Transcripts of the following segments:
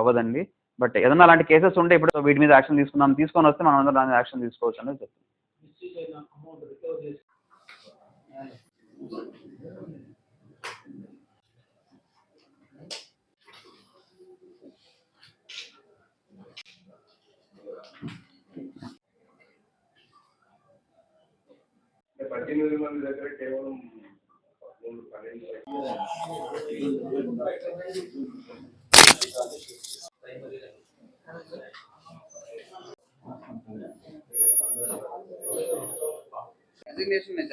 అవ్వదండి. బట్ ఏదైనా అలాంటి కేసెస్ ఉంటే ఇప్పుడు వీటి మీద యాక్షన్ తీసుకుందాం తీసుకొని వస్తే మనం అందరం దాని యాక్షన్ తీసుకోవచ్చు అనేది చెప్తాను పద్దెనిమిది మంది దగ్గర కేవలం పన్నెండు రెసిగ్నేషన్ నేను చెప్తాను ఎంతమంది అది అన్నది ఎంతమంది ఏమైనా డిసిప్లిన్ మొత్తం పదిహేను మంది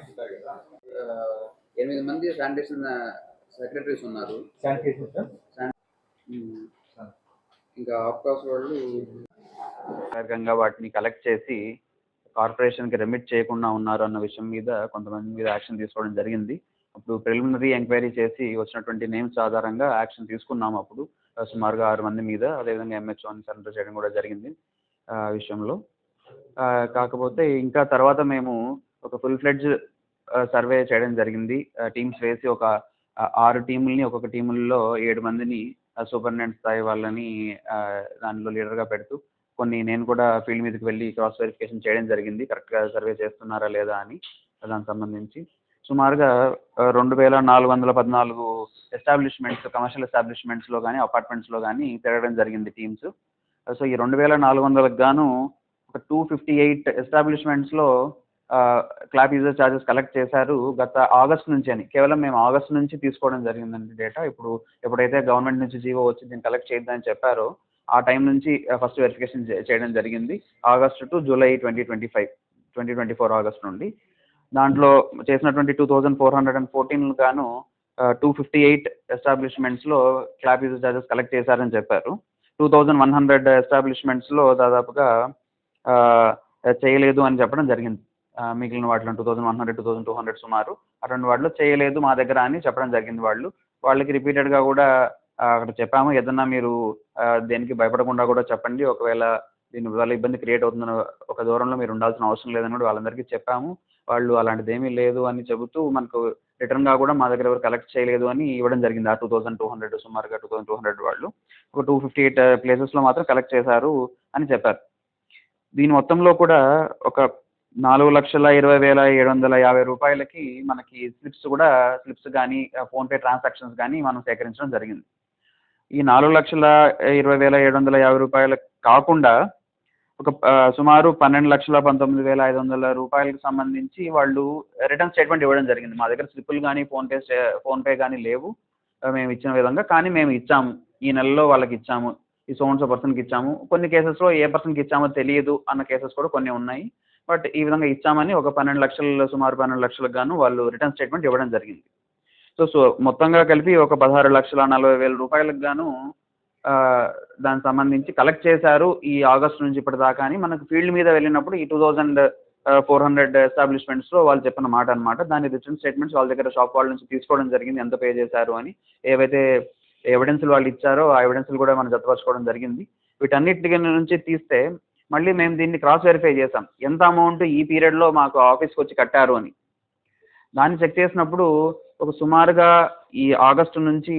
చెప్పారు కదా. ఆ, ఎనిమిది మంది శానిటేషన్ సెక్రటరీస్ ఉన్నారు. ఇంకా ఆఫ్కాస్ వాళ్ళు రకంగా వాటిని కలెక్ట్ చేసి కార్పొరేషన్కి రెమిట్ చేయకుండా ఉన్నారు అన్న విషయం మీద కొంతమంది మీద యాక్షన్ తీసుకోవడం జరిగింది. అప్పుడు ప్రిలిమినరీ ఎంక్వైరీ చేసి వచ్చినటువంటి నేమ్స్ ఆధారంగా యాక్షన్ తీసుకున్నాము అప్పుడు. సుమారుగా ఆరు మంది మీద అదేవిధంగా ఎంహెచ్ఓని సరెండర్ చేయడం కూడా జరిగింది ఆ విషయంలో. కాకపోతే ఇంకా తర్వాత మేము ఒక ఫుల్ ఫ్లెడ్జ్ సర్వే చేయడం జరిగింది. టీమ్స్ వేసి ఒక ఆరు టీముల్ని ఒక్కొక్క టీముల్లో ఏడు మందిని సూపరింటెండెంట్ స్థాయి వాళ్ళని దానిలో లీడర్గా పెడుతూ కొన్ని నేను కూడా ఫీల్డ్ మీదకి వెళ్ళి క్రాస్ వెరిఫికేషన్ చేయడం జరిగింది. కరెక్ట్గా సర్వే చేస్తున్నారా లేదా అని దానికి సంబంధించి. సుమారుగా రెండు వేల నాలుగు వందల పద్నాలుగు ఎస్టాబ్లిష్మెంట్స్ కమర్షియల్ ఎస్టాబ్లిష్మెంట్స్లో కానీ అపార్ట్మెంట్స్లో కానీ తిరగడం జరిగింది టీమ్స్ సో ఈ రెండు వేల నాలుగు వందలకు గాను ఒక టూ ఫిఫ్టీ ఎయిట్ ఎస్టాబ్లిష్మెంట్స్లో క్లాప్ యూజర్ ఛార్జెస్ కలెక్ట్ చేశారు గత ఆగస్ట్ నుంచి అని. కేవలం మేము ఆగస్ట్ నుంచి తీసుకోవడం జరిగిందండి డేటా ఇప్పుడు ఎప్పుడైతే గవర్నమెంట్ నుంచి జీవో వచ్చి దీన్ని కలెక్ట్ చేయొద్దని చెప్పారో ఆ టైం నుంచి ఫస్ట్ వెరిఫికేషన్ చేయడం జరిగింది. August to July twenty twenty five twenty twenty four August నుండి. దాంట్లో చేసినటువంటి two thousand four hundred and fourteen గాను టూ ఫిఫ్టీ ఎయిట్ ఎస్టాబ్లిష్మెంట్స్లో క్లాప్ యూజర్ ఛార్జెస్ కలెక్ట్ చేశారని చెప్పారు. టూ థౌజండ్ వన్ హండ్రెడ్ ఎస్టాబ్లిష్మెంట్స్లో దాదాపుగా చేయలేదు అని చెప్పడం జరిగింది. మిగిలిన వాటిలో two thousand one hundred two thousand two hundred సుమారు అటువంటి వాటిలో చేయలేదు మా దగ్గర అని చెప్పడం జరిగింది వాళ్ళు. వాళ్ళకి రిపీటెడ్గా కూడా అక్కడ చెప్పాము ఏదన్నా మీరు దేనికి భయపడకుండా కూడా చెప్పండి. ఒకవేళ దీని వల్ల ఇబ్బంది క్రియేట్ అవుతుందని ఒక దూరంలో మీరు ఉండాల్సిన అవసరం లేదని కూడా వాళ్ళందరికీ చెప్పాము. వాళ్ళు అలాంటిది ఏమీ లేదు అని చెబుతూ మనకు రిటర్న్గా కూడా మా దగ్గర ఎవరు కలెక్ట్ చేయలేదు అని ఇవ్వడం జరిగింది. ఆ టూ థౌసండ్ టూ హండ్రెడ్ సుమారుగా టూ థౌసండ్ టూ హండ్రెడ్ వాళ్ళు. ఒక టూ ఫిఫ్టీ ఎయిట్ ప్లేసెస్లో మాత్రం కలెక్ట్ చేశారు అని చెప్పారు. దీని మొత్తంలో కూడా ఒక నాలుగు లక్షల ఇరవై వేల ఏడు వందల యాభై రూపాయలకి మనకి స్లిప్స్ కూడా స్లిప్స్ కానీ ఫోన్పే ట్రాన్సాక్షన్స్ కానీ మనం సేకరించడం జరిగింది. ఈ నాలుగు లక్షల ఇరవై వేల ఏడు వందల యాభై రూపాయలు కాకుండా ఒక సుమారు పన్నెండు లక్షల పంతొమ్మిది వేల ఐదు వందల రూపాయలకు సంబంధించి వాళ్ళు రిటర్న్ స్టేట్మెంట్ ఇవ్వడం జరిగింది. మా దగ్గర స్లిప్పులు కానీ ఫోన్పే ఫోన్పే కానీ లేవు. మేము ఇచ్చిన విధంగా కానీ మేము ఇచ్చాము. ఈ నెలలో వాళ్ళకి ఇచ్చాము. ఈ సోన్స్ పర్సన్కి ఇచ్చాము. కొన్ని కేసెస్లో ఏ పర్సన్కి ఇచ్చామో తెలియదు అన్న కేసెస్ కూడా కొన్ని ఉన్నాయి. బట్ ఈ విధంగా ఇచ్చామని ఒక పన్నెండు లక్షలు సుమారు పన్నెండు లక్షలకు గాను వాళ్ళు రిటర్న్ స్టేట్మెంట్ ఇవ్వడం జరిగింది. సో సో మొత్తంగా కలిపి ఒక పదహారు లక్షల నలభై వేల రూపాయలకు గాను దానికి సంబంధించి కలెక్ట్ చేశారు ఈ ఆగస్ట్ నుంచి ఇప్పటిదాకా అని. మనకు ఫీల్డ్ మీద వెళ్ళినప్పుడు ఈ టూ థౌజండ్ ఫోర్ హండ్రెడ్ ఎస్టాబ్లిష్మెంట్స్లో వాళ్ళు చెప్పిన మాట అనమాట దాని రిటర్న్ స్టేట్మెంట్స్ వాళ్ళ దగ్గర షాప్ వాళ్ళ నుంచి తీసుకోవడం జరిగింది. ఎంత పే చేశారు అని. ఏవైతే ఎవిడెన్స్లు వాళ్ళు ఇచ్చారో ఆ ఎవిడెన్స్లు కూడా మనం జతపరచుకోవడం జరిగింది. వీటన్నిటి నుంచి తీస్తే మళ్ళీ మేము దీన్ని క్రాస్ వెరిఫై చేసాం ఎంత అమౌంట్ ఈ పీరియడ్లో మాకు ఆఫీస్కి వచ్చి కట్టారు అని. దాన్ని చెక్ చేసినప్పుడు ఒక సుమారుగా ఈ ఆగస్టు నుంచి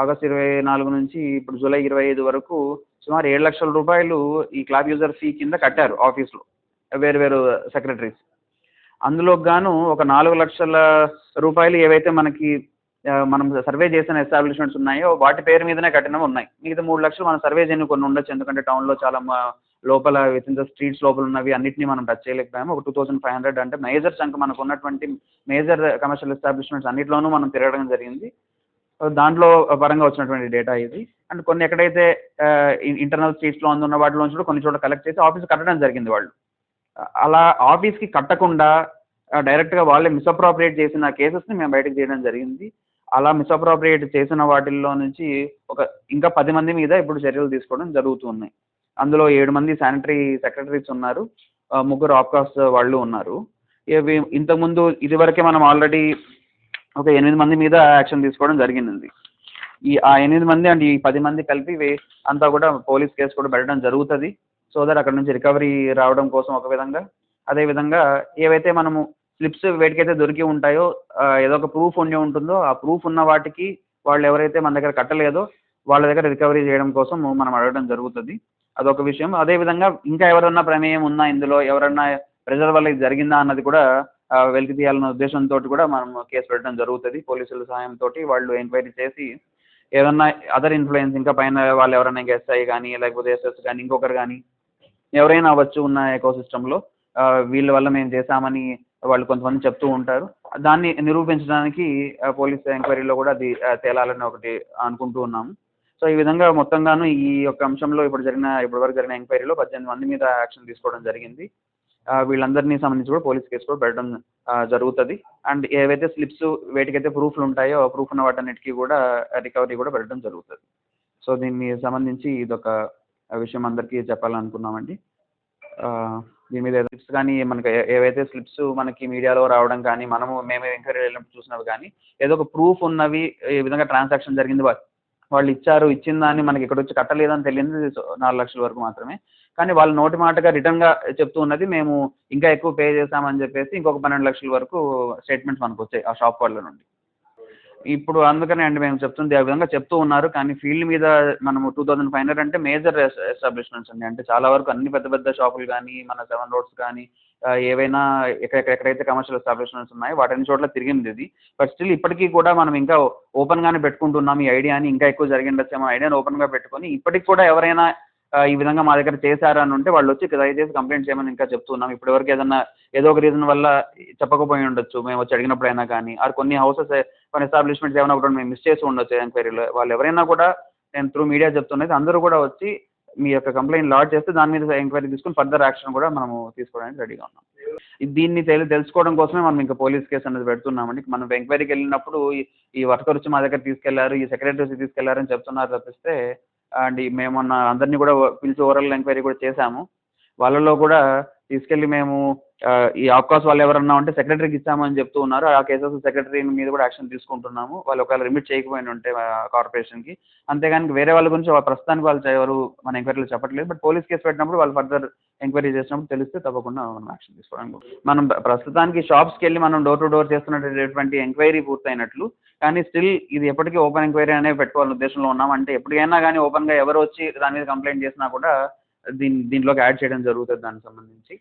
ఆగస్ట్ ఇరవై నాలుగు నుంచి ఇప్పుడు జూలై ఇరవై ఐదు వరకు సుమారు ఏడు లక్షల రూపాయలు ఈ క్లాబ్ యూజర్ ఫీ కింద కట్టారు ఆఫీస్లో వేరు వేరు సెక్రటరీస్ అందులో గాను ఒక నాలుగు లక్షల రూపాయలు ఏవైతే మనకి మనం సర్వే చేసిన ఎస్టాబ్లిష్మెంట్స్ ఉన్నాయో. వాటి పేరు మీదనే కట్టినవి ఉన్నాయి. మిగతా మూడు లక్షలు మనం సర్వే చేయని కొన్ని ఉండొచ్చు. ఎందుకంటే టౌన్లో చాలా లోపల విత్ ఇన్ ద స్ట్రీట్స్ లోపల ఉన్నవి అన్నింటినీ మనం టచ్ చేయలేకపోయాము. ఒక టూ థౌసండ్ ఫైవ్ హండ్రెడ్ అంటే మేజర్ చంక్ మనకు ఉన్నటువంటి మేజర్ కమర్షియల్ ఎస్టాబ్లిష్మెంట్స్ అన్నింటిలోనూ మనం తిరగడం జరిగింది. దాంట్లో పరంగా వచ్చినటువంటి డేటా ఇది. అండ్ కొన్ని ఎక్కడైతే ఇంటర్నల్ స్ట్రీట్స్లో ఉన్న వాటిలోంచి కూడా కొన్ని చోట్ల కలెక్ట్ చేసి ఆఫీస్ కట్టడం జరిగింది వాళ్ళు. అలా ఆఫీస్కి కట్టకుండా డైరెక్ట్గా వాళ్ళే మిస్అప్రోప్రియేట్ చేసిన కేసెస్ని మేము బయటకు చేయడం జరిగింది. అలా మిస్అప్రోప్రియేట్ చేసిన వాటిల్లో నుంచి ఒక ఇంకా పది మంది మీద ఇప్పుడు చర్యలు తీసుకోవడం జరుగుతున్నాయి అందులో ఏడు మంది శానిటరీ సెక్రటరీస్ ఉన్నారు. ముగ్గురు ఆప్కాస్ వాళ్ళు ఉన్నారు. ఇవి ఇంతకుముందు ఇదివరకే మనం ఆల్రెడీ ఒక ఎనిమిది మంది మీద యాక్షన్ తీసుకోవడం జరిగింది. ఈ ఆ ఎనిమిది మంది అండ్ ఈ పది మంది కలిపి అంతా కూడా పోలీస్ కేసు కూడా పెట్టడం జరుగుతుంది. సో దట్ అక్కడ నుంచి రికవరీ రావడం కోసం ఒక విధంగా అదేవిధంగా ఏవైతే మనము స్లిప్స్ వేటికైతే దొరికి ఉంటాయో ఏదో ఒక ప్రూఫ్ ఉండి ఉంటుందో ఆ ప్రూఫ్ ఉన్న వాటికి వాళ్ళు ఎవరైతే మన దగ్గర కట్టలేదో వాళ్ళ దగ్గర రికవరీ చేయడం కోసం మనం అడగడం జరుగుతుంది. అదొక విషయం. అదేవిధంగా ఇంకా ఎవరన్నా ప్రమేయం ఉన్నా ఇందులో ఎవరన్నా ప్రజల వల్ల ఇది జరిగిందా అన్నది కూడా వెలికి తీయాలన్న ఉద్దేశంతో కూడా మనం కేసు పెట్టడం జరుగుతుంది. పోలీసుల సహాయంతో వాళ్ళు ఎంక్వైరీ చేసి ఏదన్నా అదర్ ఇన్ఫ్లుయెన్స్ ఇంకా పైన వాళ్ళు ఎవరైనా ఇంకా ఎస్ఐ కానీ లేకపోతే ఎస్ఎస్ కానీ ఇంకొకరు కానీ ఎవరైనా అవ్వచ్చు ఉన్న ఎకో సిస్టంలో వీళ్ళ వల్ల మేము చేశామని వాళ్ళు కొంతమంది చెప్తూ ఉంటారు. దాన్ని నిరూపించడానికి పోలీస్ ఎంక్వైరీలో కూడా అది తేలాలని ఒకటి అనుకుంటూ ఉన్నాము. సో ఈ విధంగా మొత్తంగాను ఈ యొక్క అంశంలో ఇప్పుడు జరిగిన ఇప్పటి వరకు జరిగిన ఎంక్వైరీలో పద్దెనిమిది మంది మీద యాక్షన్ తీసుకోవడం జరిగింది. వీళ్ళందరినీ సంబంధించి కూడా పోలీస్ కేసు కూడా పెట్టడం జరుగుతుంది. అండ్ ఏవైతే స్లిప్స్ వేటికైతే ప్రూఫ్లు ఉంటాయో ప్రూఫ్ ఉన్న వాటన్నిటికీ కూడా రికవరీ కూడా పెట్టడం జరుగుతుంది. సో దీన్ని సంబంధించి ఇదొక విషయం అందరికీ చెప్పాలనుకున్నామండి. దీని మీద స్లిప్స్ కానీ మనకి ఏవైతే స్లిప్స్ మనకి మీడియాలో రావడం కానీ మనము మేము ఎంక్వైరీ వెళ్ళినప్పుడు చూసినవి కానీ ఏదో ఒక ప్రూఫ్ ఉన్నవి ఈ విధంగా ట్రాన్సాక్షన్ జరిగింది వాళ్ళు ఇచ్చారు ఇచ్చిన దాన్ని మనకి ఇక్కడ వచ్చి కట్టలేదని తెలియంది నాలుగు లక్షల వరకు మాత్రమే. కానీ వాళ్ళ నోటి మాటగా రిటర్న్గా చెప్తూ ఉన్నది మేము ఇంకా ఎక్కువ పే చేశామని చెప్పేసి ఇంకొక పన్నెండు లక్షల వరకు స్టేట్మెంట్స్ మనకు వచ్చాయి ఆ షాప్ వాళ్ళ నుండి. ఇప్పుడు అందుకనే అండి మేము చెప్తుంది ఆ విధంగా చెప్తూ ఉన్నారు. కానీ ఫీల్డ్ మీద మనము టూ థౌజండ్ ఫైవ్ హండ్రెడ్ అంటే మేజర్ ఎస్టాబ్లిష్మెంట్స్ అండి. అంటే చాలా వరకు అన్ని పెద్ద పెద్ద షాపులు కానీ మన సెవెన్ రోడ్స్ కానీ ఏవైనా ఎక్కడ ఎక్కడైతే కమర్షియల్ ఎస్టాబ్లిష్మెంట్స్ ఉన్నాయో వాటన్ని చోట్ల తిరిగింది ఇది. బట్ స్టిల్ ఇప్పటికీ కూడా మనం ఇంకా ఓపెన్గానే పెట్టుకుంటున్నాం ఈ ఐడియాని ఇంకా ఎక్కువ జరిగిండొచ్చేమో ఐడియాని ఓపెన్గా పెట్టుకొని ఇప్పటికి కూడా ఎవరైనా ఈ విధంగా మా దగ్గర చేశారు అని ఉంటే వాళ్ళు వచ్చి దయచేసి కంప్లైంట్ చేయమని ఇంకా చెప్తున్నాం ఇప్పటివరకు ఏదన్నా ఏదో ఒక రీజన్ వల్ల చెప్పకపోయి ఉండొచ్చు. మేము వచ్చి అడిగినప్పుడైనా కానీ ఆర్ కొన్ని హౌసెస్ కొన్ని ఎస్టాబ్లిష్మెంట్స్ ఏమైనా కూడా మేము మిస్ చేసి ఉండొచ్చు ఎంక్వైరీలో వాళ్ళు ఎవరైనా కూడా నేను త్రూ మీడియా చెప్తున్నది అందరూ కూడా వచ్చి మీ యొక్క కంప్లైంట్ లాడ్ చేస్తే దాని మీద ఎంక్వైరీ తీసుకుని ఫర్దర్ యాక్షన్ కూడా మనము తీసుకోవడానికి రెడీగా ఉన్నాం. దీన్ని తెలి తెలుసుకోవడం కోసమే మనం ఇంకా పోలీస్ కేసు అనేది పెడుతున్నామండి. మనం ఎంక్వైరీకి వెళ్ళినప్పుడు ఈ- ఈ వర్కర్ వచ్చి మా దగ్గర తీసుకెళ్ళారు ఈ సెక్రటరీ వచ్చి తీసుకెళ్ళారని చెప్తున్నారు తప్పిస్తే అండ్ మేము మేమన్న అందరినీ కూడా పిలిచి ఓవరాల్ ఎంక్వైరీ కూడా చేశాము. వాళ్ళలో కూడా తీసుకెళ్ళి మేము ఈ ఆఫ్కోర్స్ వాళ్ళు ఎవరన్నా ఉంటే సెక్రటరీకి ఇచ్చామని చెప్తూ ఉన్నారు. ఆ కేసెస్ సెక్రటరీ మీద కూడా యాక్షన్ తీసుకుంటున్నాము. వాళ్ళు ఒకవేళ రిమిట్ చేయకపోయిన ఉంటే కార్పొరేషన్కి. అంతేగాని వేరే వాళ్ళ గురించి వాళ్ళ ప్రస్తుతానికి వాళ్ళు ఎవరు మన ఎంక్వైరీలో చెప్పట్లేదు. బట్ పోలీస్ కేసు పెట్టినప్పుడు వాళ్ళు ఫర్దర్ ఎంక్వైరీ చేసినప్పుడు తెలిస్తే తప్పకుండా మనం యాక్షన్ తీసుకోవడానికి మనం ప్రస్తుతానికి షాప్స్కి వెళ్ళి మనం డోర్ టు డోర్ చేస్తున్నటువంటి ఎంక్వైరీ పూర్తయినట్లు. కానీ స్టిల్ ఇది ఎప్పటికీ ఓపెన్ ఎంక్వైరీ అనేది పెట్టుకోవాలని ఉద్దేశంలో ఉన్నాం. అంటే ఎప్పటికైనా కానీ ఓపెన్గా ఎవరు వచ్చి దాని మీద కంప్లైంట్ చేసినా కూడా దీని దీంట్లోకి యాడ్ చేయడం జరుగుతుంది దానికి సంబంధించి.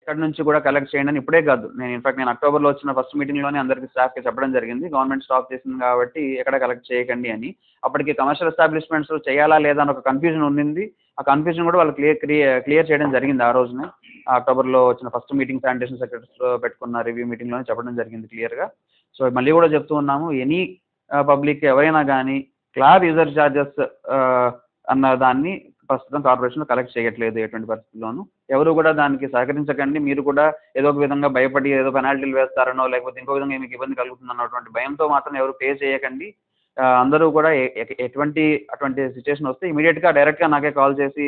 ఇక్కడ నుంచి కూడా కలెక్ట్ చేయండి అని ఇప్పుడే కాదు. నేను ఇన్ఫాక్ట్ నేను అక్టోబర్లో వచ్చిన ఫస్ట్ మీటింగ్లోనే అందరికీ స్టాఫ్కి చెప్పడం జరిగింది. గవర్నమెంట్ స్టాప్ చేసింది కాబట్టి ఎక్కడ కలెక్ట్ చేయకండి అని. అప్పటికి కమర్షియల్ ఎస్టాబ్లిష్మెంట్స్ చేయాలా లేదా అని ఒక కన్ఫ్యూజన్ ఉండింది. ఆ కన్ఫ్యూజన్ కూడా వాళ్ళు క్లియర్ క్లియర్ చేయడం జరిగింది ఆ రోజునే. అక్టోబర్లో వచ్చిన ఫస్ట్ మీటింగ్ శానిటేషన్ సెక్రటరీస్లో పెట్టుకున్న రివ్యూ మీటింగ్లోనే చెప్పడం జరిగింది క్లియర్గా సో మళ్ళీ కూడా చెప్తూ ఉన్నాము ఎనీ పబ్లిక్ uh, ఎవరైనా కానీ క్లాబ్ యూజర్ ఛార్జెస్ అన్న దాన్ని ప్రస్తుతం కార్పొరేషన్ కలెక్ట్ చేయట్లేదు ఎటువంటి పరిస్థితుల్లోనూ. ఎవరు కూడా దానికి సహకరించకండి. మీరు కూడా ఏదో ఒక విధంగా భయపడి ఏదో పెనాల్టీలు వేస్తారనో లేకపోతే ఇంకో విధంగా మీకు ఇబ్బంది కలుగుతుంది అన్నటువంటి భయంతో మాత్రం ఎవరు పే చేయకండి. అందరూ కూడా ఎటువంటి అటువంటి సిచ్యువేషన్ వస్తే ఇమీడియట్గా డైరెక్ట్గా నాకే కాల్ చేసి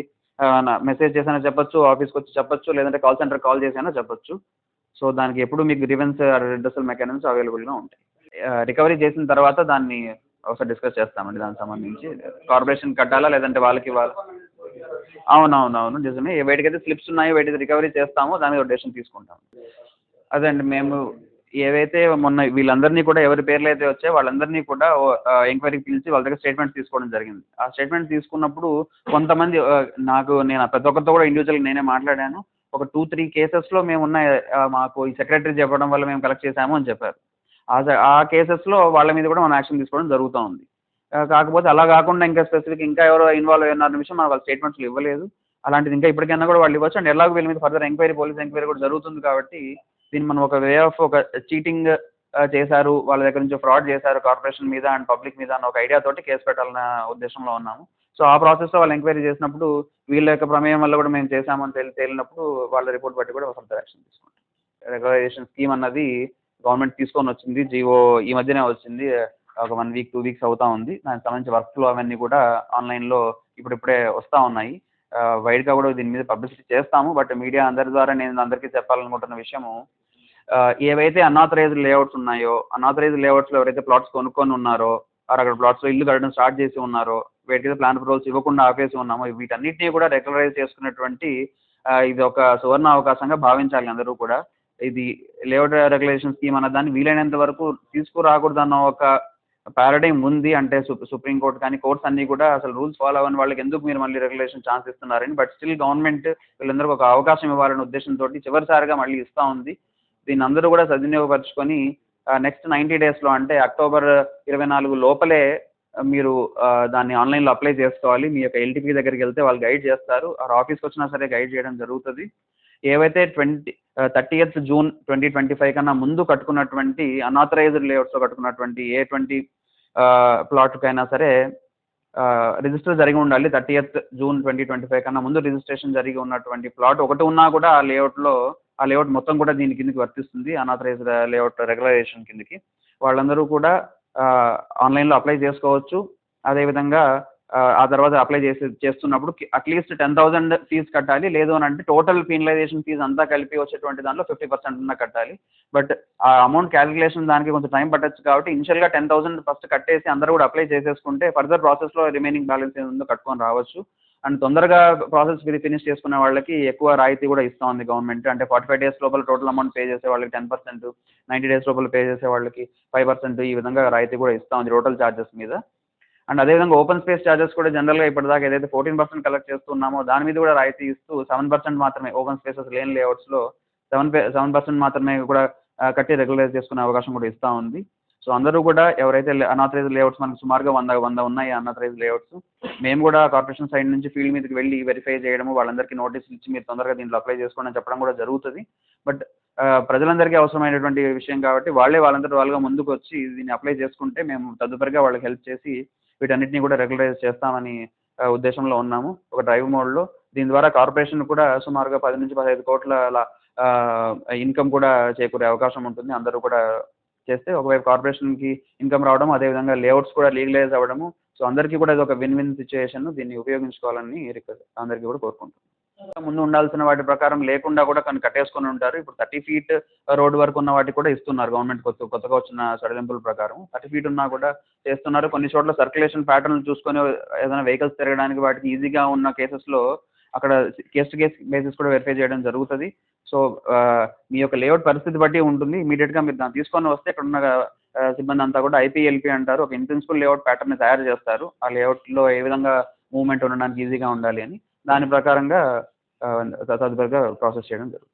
మెసేజ్ చేసానో చెప్పొచ్చు ఆఫీస్కి వచ్చి చెప్పొచ్చు లేదంటే కాల్ సెంటర్ కాల్ చేసినా చెప్పొచ్చు. సో దానికి ఎప్పుడు మీకు గ్రీవెన్స్ రిడ్రసల్ మెకానిజమ్స్ అవైలబుల్గా ఉంటాయి. రికవరీ చేసిన తర్వాత దాన్ని ఒకసారి డిస్కస్ చేస్తామండి. దానికి సంబంధించి. కార్పొరేషన్ కట్టాలా లేదంటే వాళ్ళకి ఇవ్వాలా? అవునవునవును నిజమే. ఏ స్లిప్స్ ఉన్నాయో వేటికి రికవరీ చేస్తామో దాని మీద డెసిషన్ తీసుకుంటాం. అదే అండి మేము ఏవైతే మొన్న వీళ్ళందరినీ కూడా ఎవరి పేర్లు అయితే వచ్చాయో వాళ్ళందరినీ కూడా ఎంక్వైరీకి పిలిచి వాళ్ళ దగ్గర స్టేట్మెంట్ తీసుకోవడం జరిగింది. ఆ స్టేట్మెంట్ తీసుకున్నప్పుడు కొంతమంది నాకు నేను ప్రతి ఒక్కరితో కూడా ఇండివిజువల్ నేనే మాట్లాడాను. ఒక టూ త్రీ కేసెస్లో మేము ఉన్న మాకు ఈ సెక్రటరీ చెప్పడం వల్ల మేము కలెక్ట్ చేశాము అని చెప్పారు. ఆ కేసెస్లో వాళ్ళ మీద కూడా మనం యాక్షన్ తీసుకోవడం జరుగుతూ ఉంది. కాకపోతే అలా కాకుండా ఇంకా స్పెసిఫిక్ ఇంకా ఎవరో ఇన్వాల్వ్ అయ్యారన్న విషయం మనకు వాళ్ళ స్టేట్మెంట్స్ ఇవ్వలేదు. అలాంటిది ఇంకా ఇప్పటికైనా కూడా వాళ్ళు ఇవ్వచ్చు. అండ్ ఎలాగో వీళ్ళ మీద ఫర్దర్ ఎంక్వైరీ పోలీస్ ఎంక్వైరీ కూడా జరుగుతుంది కాబట్టి దీన్ని మనం ఒక వే ఆఫ్ ఒక చీటింగ్ చేశారు వాళ్ళ దగ్గర నుంచి ఫ్రాడ్ చేశారు కార్పొరేషన్ మీద అండ్ పబ్లిక్ మీద అన్న ఒక ఐడియా తోటి కేసు పెట్టాలన్న ఉద్దేశంలో ఉన్నాము. సో ఆ ప్రాసెస్లో వాళ్ళు ఎంక్వైరీ చేసినప్పుడు వీళ్ళ యొక్క ప్రమేయం వల్ల కూడా మేము చేశామని తెలి తేలినప్పుడు వాళ్ళ రిపోర్ట్ బట్టి కూడా ఫర్దర్ యాక్షన్ తీసుకుంటాం రెగ్యులైజేషన్ స్కీమ్ అన్నది గవర్నమెంట్ తీసుకొని వచ్చింది జీవో ఈ మధ్యనే వచ్చింది. ఒక వన్ వీక్ టూ వీక్స్ అవుతా ఉంది. దానికి సంబంధించి వర్క్ ఫ్లో అవన్నీ కూడా ఆన్లైన్లో ఇప్పుడిప్పుడే వస్తూ ఉన్నాయి. వైడ్గా కూడా దీని మీద పబ్లిసిటీ చేస్తాము. బట్ మీడియా అందరి ద్వారా నేను అందరికీ చెప్పాలనుకుంటున్న విషయము ఏవైతే అన్ఆథరైజ్డ్ లేఅవుట్స్ ఉన్నాయో అన్ఆథరైజ్డ్ లేఅవుట్స్లో ఎవరైతే ప్లాట్స్ కొనుక్కొని ఉన్నారో వారు అక్కడ ప్లాట్స్లో ఇల్లు కట్టడం స్టార్ట్ చేసి ఉన్నారో వీటికి ప్లాన్ అప్రూవల్స్ ఇవ్వకుండా ఆపేసి ఉన్నామో వీటన్నిటినీ కూడా రెగ్యులరైజ్ చేసుకున్నటువంటి ఇది ఒక సువర్ణ అవకాశంగా భావించాలి అందరూ కూడా. ఇది లేఅవుట్ రెగ్యులేషన్ స్కీమ్ అన్న దాన్ని వీలైనంత వరకు తీసుకురాకూడదన్న ఒక పారాడైమ్ ఉంది అంటే సుప్రీం కోర్ట్ కానీ కోర్ట్స్ అన్నీ కూడా అసలు రూల్స్ ఫాలో అవ్వని వాళ్ళకి ఎందుకు మీరు మళ్ళీ రెగ్యులేషన్ ఛాన్స్ ఇస్తున్నారని బట్ స్టిల్ గవర్నమెంట్ వీళ్ళందరికీ ఒక అవకాశం ఇవ్వాలనే ఉద్దేశంతో చివరిసారిగా మళ్ళీ ఇస్తూ ఉంది. దీన్ని అందరూ కూడా సద్వినియోగపరచుకొని నెక్స్ట్ నైంటీ డేస్లో అంటే అక్టోబర్ ఇరవై నాలుగు లోపలే మీరు దాన్ని ఆన్లైన్లో అప్లై చేసుకోవాలి. మీ యొక్క ఎల్టీపీ దగ్గరికి వెళ్తే వాళ్ళు గైడ్ చేస్తారు. ఆ ఆఫీస్కి వచ్చినా సరే గైడ్ చేయడం జరుగుతుంది. ఏవైతే twenty thirtieth June twenty twenty five కన్నా ముందు కట్టుకున్నటువంటి అనాథరైజ్డ్ లేఅవుట్స్లో కట్టుకున్నటువంటి ఏ ట్వంటీ ప్లాట్కైనా సరే రిజిస్టర్ జరిగి ఉండాలి. Thirtieth June twenty twenty five కన్నా ముందు రిజిస్ట్రేషన్ జరిగి ఉన్నటువంటి ప్లాట్ ఒకటి ఉన్నా కూడా ఆ లేఅవుట్లో ఆ లేఅవుట్ మొత్తం కూడా దీని కిందకి వర్తిస్తుంది అనాథరైజ్డ్ లేఅవుట్ రెగ్యులరేషన్ కిందకి. వాళ్ళందరూ కూడా ఆన్లైన్లో అప్లై చేసుకోవచ్చు. అదేవిధంగా ఆ, తర్వాత అప్లై చేసి చేస్తున్నప్పుడు అట్లీస్ట్ టెన్ థౌసండ్ ఫీజు కట్టాలి. లేదు అని అంటే టోటల్ ఫినలైజేషన్ ఫీజు అంతా కలిపి వచ్చేటువంటి దాంట్లో ఫిఫ్టీ పర్సెంట్ ఉన్న కట్టాలి. బట్ ఆ అమౌంట్ క్యాలిక్యులేషన్ దానికి కొంచెం టైం పట్టచ్చు కాబట్టి ఇనిషియల్గా టెన్ థౌసండ్ ఫస్ట్ కట్టేసి అందరూ కూడా అప్లై చేసేసుకుంటే ఫర్దర్ ప్రాసెస్లో రిమైనింగ్ బ్యాలెన్స్ ఏముందో కట్టుకొని రావచ్చు. అండ్ తొందరగా ప్రాసెస్ ఫినిష్ చేసుకునే వాళ్ళకి ఎక్కువ రాయితీ కూడా ఇస్తుంది ఉంది గవర్నమెంట్ అంటే ఫార్టీ ఫైవ్ డేస్ లోపల టోటల్ అమౌంట్ పే చేసే వాళ్ళకి టెన్ పర్సెంట్ నైంటీ డేస్ లోపల పే చేసే వాళ్ళకి ఫైవ్ పర్సెంట్ ఈ విధంగా రాయితీ కూడా ఇస్తా ఉంది టోటల్ ఛార్జెస్ మీద. అండ్ అదేవిధంగా ఓపెన్ స్పేస్ ఛార్జెస్ కూడా జనరల్గా ఇప్పటిదాకా ఏదైతే ఫోర్టీన్ పర్సెంట్ కలెక్ట్ చేస్తున్నామో దాని మీద కూడా రాయితీ ఇస్తూ సెవెన్ పర్సెంట్ మాత్రమే ఓపెన్ స్పేసెస్ లేని లేఅవుట్స్లో సెవెన్ సెవెన్ పర్సెంట్ మాత్రమే కూడా కట్టి రెగ్యులైజ్ చేసుకునే అవకాశం కూడా ఇస్తూ ఉంది. సో అందరూ కూడా ఎవరైతే అనాథరైజ్ లేఅవుట్స్ మనకు సుమారుగా వంద వంద ఉన్నాయి అనాథరైజ్ లేఅవుట్స్ మేము కూడా కార్పొరేషన్ సైడ్ నుంచి ఫీల్డ్ మీదకి వెళ్ళి వెరిఫై చేయడము వాళ్ళందరికీ నోటీసులు ఇచ్చి మీరు తొందరగా దీంట్లో అప్లై చేసుకోండి అని చెప్పడం కూడా జరుగుతుంది. బట్ ప్రజలందరికీ అవసరమైనటువంటి విషయం కాబట్టి వాళ్ళే వాళ్ళందరూ వాళ్ళుగా ముందుకు వచ్చి దీన్ని అప్లై చేసుకుంటే మేము తదుపరిగా వాళ్ళకి హెల్ప్ చేసి వీటన్నిటిని కూడా రెగ్యులరైజ్ చేస్తామని ఉద్దేశంలో ఉన్నాము. ఒక డ్రైవ్ మోడ్లో దీని ద్వారా కార్పొరేషన్ కూడా సుమారుగా పది నుంచి పదహైదు కోట్ల ఇన్కమ్ కూడా చేకూరే అవకాశం ఉంటుంది. అందరూ కూడా చేస్తే ఒకవైపు కార్పొరేషన్కి ఇన్కమ్ రావడం అదేవిధంగా లేఅవుట్స్ కూడా లీగలైజ్ అవ్వడము. సో అందరికీ కూడా ఇది ఒక విన్ విన్ సిచ్యుయేషన్ దీన్ని ఉపయోగించుకోవాలని రిక్వెస్ట్ అందరికీ కూడా కోరుకుంటున్నాను ముందు ఉండాల్సిన వాటి ప్రకారం లేకుండా కూడా కొన్ని కట్టేసుకొని ఉంటారు. ఇప్పుడు థర్టీ ఫీట్ రోడ్ వరకు ఉన్న వాటికి కూడా ఇస్తున్నారు గవర్నమెంట్ కొత్త కొత్తగా వచ్చిన సడలింపుల ప్రకారం. థర్టీ ఫీట్ ఉన్నా కూడా చేస్తున్నారు. కొన్ని చోట్ల సర్క్యులేషన్ ప్యాటర్న్ చూసుకొని ఏదైనా వెహికల్స్ తిరగడానికి వాటికి ఈజీగా ఉన్న కేసెస్లో అక్కడ కేస్ టు కేస్ బేసిస్ కూడా వెరిఫై చేయడం జరుగుతుంది. సో మీ యొక్క లేఅవుట్ పరిస్థితి బట్టి ఉంటుంది. ఇమీడియట్గా మీరు దాన్ని తీసుకొని వస్తే ఇక్కడ ఉన్న సిబ్బంది అంతా కూడా ఐపీఎల్పీ అంటారు. ఒక ఇన్ప్రిన్సిపల్ లేఅవుట్ ప్యాటర్న్ తయారు చేస్తారు. ఆ లేఅవుట్లో ఏ విధంగా మూవ్మెంట్ ఉండడానికి ఈజీగా ఉండాలి అని. దాని ప్రకారంగా తదుపరిగా ప్రాసెస్ చేయడం జరుగుతుంది.